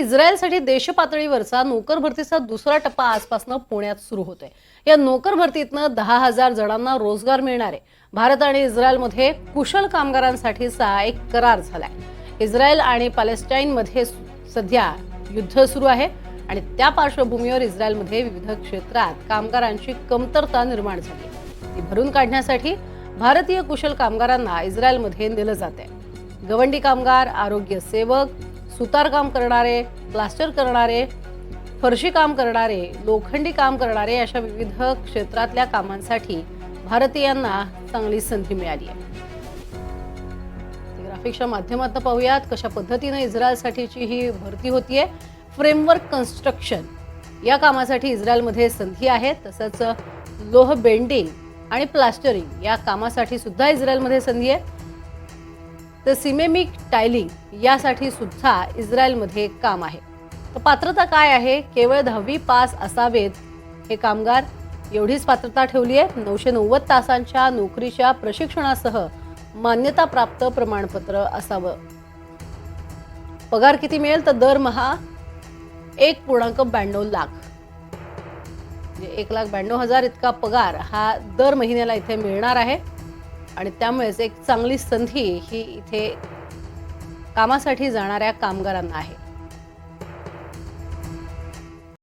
इस्रायलसाठी देशपातळीवरचा नोकर भरतीचा दुसरा टप्पा आजपासून पुण्यात सुरू होतोय. या नोकर भरतीतनं दहा हजार जणांना रोजगार मिळणार आहे. भारत आणि इस्रायलमध्ये कुशल कामगारांसाठीचा एक करार झालाय. इस्रायल आणि पॅलेस्टाईनमध्ये सध्या युद्ध सुरू आहे आणि त्या पार्श्वभूमीवर इस्रायलमध्ये विविध क्षेत्रात कामगारांची कमतरता निर्माण झाली. ती भरून काढण्यासाठी भारतीय कुशल कामगारांना इस्रायलमध्ये नेलं जात आहे गवंडी कामगार आरोग्य सेवक सुतारकाम करणारे प्लास्टर करणारे फरशी काम करणारे लोखंडी काम करणारे अशा विविध क्षेत्रातल्या कामांसाठी भारतीयांना चांगली संधी मिळाली आहे. ग्राफिक्सच्या माध्यमातून पाहूयात कशा पद्धतीने इस्रायलसाठीची ही भरती होतीये. फ्रेमवर्क कन्स्ट्रक्शन या कामासाठी इस्रायलमध्ये संधी आहे तसंच लोह बेंडिंग आणि प्लास्टरिंग या कामासाठी सुद्धा इस्रायलमध्ये संधी आहे. तर सिमेमिक टायलिंग यासाठी सुद्धा इस्रायलमध्ये काम आहे. तर पात्रता काय आहे? केवळ दहावी पास असावेत हे कामगार. एवढीच पात्रता ठेवली आहे. नऊशे नव्वद तासांच्या नोकरीच्या प्रशिक्षणासह मान्यताप्राप्त प्रमाणपत्र असावं. पगार किती मिळेल? तर दरमहा एक पूर्णांक ब्याण्णव लाख. म्हणजे एक लाख ब्याण्णव हजार इतका पगार हा दर महिन्याला इथे मिळणार आहे. आणि त्यामुळेच एक चांगली संधी ही इथे कामासाठी जाणाऱ्या कामगारांना आहे.